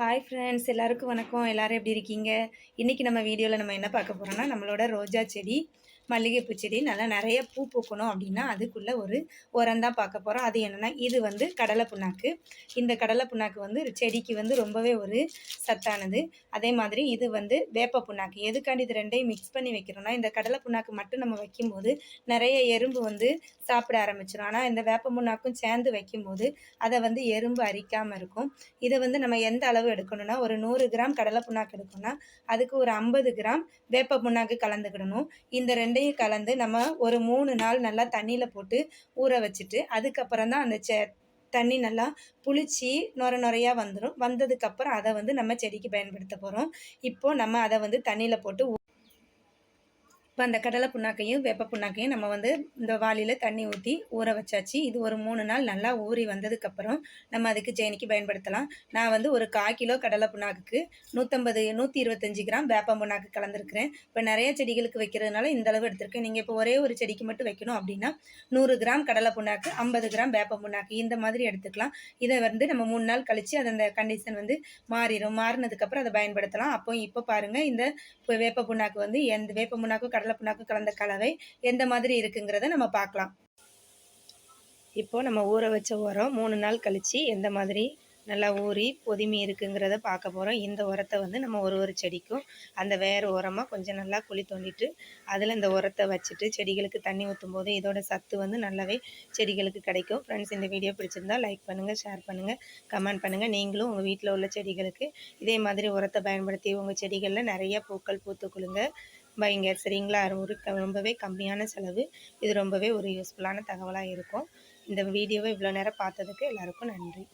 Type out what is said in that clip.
Hi friends எல்லாருக்கும் வணக்கம். எல்லாரும் எப்படி இருக்கீங்க? இன்றைக்கி நம்ம வீடியோவில் நம்ம என்ன பார்க்க போகிறோம்னா நம்மளோட ரோஜா செடி. மல்லிகைப்பூ செடி நல்லா நிறைய பூ பூக்கணும் அப்படின்னா அதுக்குள்ளே ஒரு உரம் தான் பார்க்க போகிறோம் அது என்னென்னா இது வந்து கடலை புண்ணாக்கு இந்த கடலை புண்ணாக்கு வந்து செடிக்கு வந்து ரொம்பவே ஒரு சத்தானது. அதே மாதிரி இது வந்து வேப்ப புண்ணாக்கு எதுக்காண்டி இது ரெண்டையும் மிக்ஸ் பண்ணி வைக்கிறோம்னா இந்த கடலை புண்ணாக்கு மட்டும் நம்ம வைக்கும்போது நிறைய எறும்பு வந்து சாப்பிட ஆரம்பிச்சிடும் ஆனால் இந்த வேப்ப புண்ணாக்கும் சேர்ந்து வைக்கும்போது அதை வந்து எறும்பு அரிக்காமல் இருக்கும். இதை வந்து நம்ம எந்த அளவு எடுக்கணும்னா ஒரு நூறு கிராம் கடலை புண்ணாக்கு எடுக்கணும்னா அதுக்கு ஒரு ஐம்பது கிராம் வேப்ப புண்ணாக்கு கலந்துக்கிடணும். இந்த ரெண்டு ரெண்டையும் கலந்து நம்ம ஒரு மூணு நாள் நல்லா தண்ணியில் போட்டு ஊற வச்சுட்டு அதுக்கப்புறம் தான் அந்த செ தண்ணி நல்லா புளிச்சு நொர நொறையாக வந்துடும் வந்ததுக்கப்புறம் அதை வந்து நம்ம செடிக்கு பயன்படுத்த போகிறோம் இப்போது நம்ம அதை வந்து தண்ணியில் போட்டு இப்போ அந்த கடலை புண்ணாக்கையும் வேப்ப புண்ணாக்கையும் நம்ம வந்து இந்த வாளியில் தண்ணி ஊற்றி ஊற வச்சாச்சு. இது ஒரு மூணு நாள் நல்லா ஊறி வந்ததுக்கப்புறம் நம்ம அதுக்கு ஜேனிக்கு பயன்படுத்தலாம். நான் வந்து ஒரு கால் கிலோ கடலை புண்ணாக்குக்கு நூற்றம்பது நூற்றி இருபத்தஞ்சி கிராம் வேப்ப புண்ணாக்கு கலந்துருக்கிறேன். இப்போ நிறைய செடிகளுக்கு வைக்கிறதுனால இந்த அளவு எடுத்திருக்கேன். நீங்கள் இப்போ ஒரே ஒரு செடிக்கு மட்டும் வைக்கணும் அப்படின்னா நூறு கிராம் கடலை புண்ணாக்கு ஐம்பது கிராம் வேப்ப புண்ணாக்கு இந்த மாதிரி எடுத்துக்கலாம். இதை வந்து நம்ம மூணு நாள் கழித்து அது அந்த கண்டிஷன் வந்து மாறிடும் மாறினதுக்கப்புறம் அதை பயன்படுத்தலாம். அப்போ இப்போ பாருங்கள் இந்த வேப்ப புண்ணாக்கு வந்து எந்த வேப்ப புண்ணாக்கும் கடலை கடலை புண்ணாக்கு கலந்த கலவை எந்த மாதிரி இருக்குங்கிறத நம்ம பார்க்கலாம். இப்போ நம்ம ஊற வச்ச உரம் மூணு நாள் கழித்து எந்த மாதிரி நல்லா ஊறி பொதுமி இருக்குங்கிறத பார்க்க போகிறோம் இந்த உரத்தை வந்து நம்ம ஒரு ஒரு செடிக்கும் அந்த வேறு உரமாக கொஞ்சம் நல்லா குழி தோண்டிட்டு அதில் இந்த உரத்தை வச்சுட்டு செடிகளுக்கு தண்ணி ஊற்றும் போது இதோட சத்து வந்து நல்லாவே செடிகளுக்கு கிடைக்கும். ஃப்ரெண்ட்ஸ் இந்த வீடியோ பிடிச்சிருந்தால் லைக் பண்ணுங்கள் ஷேர் பண்ணுங்கள் கமெண்ட் பண்ணுங்கள் நீங்களும் உங்கள் வீட்டில் உள்ள செடிகளுக்கு இதே மாதிரி உரத்தை பயன்படுத்தி உங்கள் செடிகளில் நிறைய பூக்கள் பூத்துக்குழுங்க வைங்க. சரிங்களா? ஒரு ரொம்பவே கம்மியான செலவு. இது ரொம்பவே ஒரு யூஸ்ஃபுல்லான தகவலாக இருக்கும். இந்த வீடியோவை இவ்வளோ நேரம் பார்த்ததுக்கு எல்லாருக்கும் நன்றி.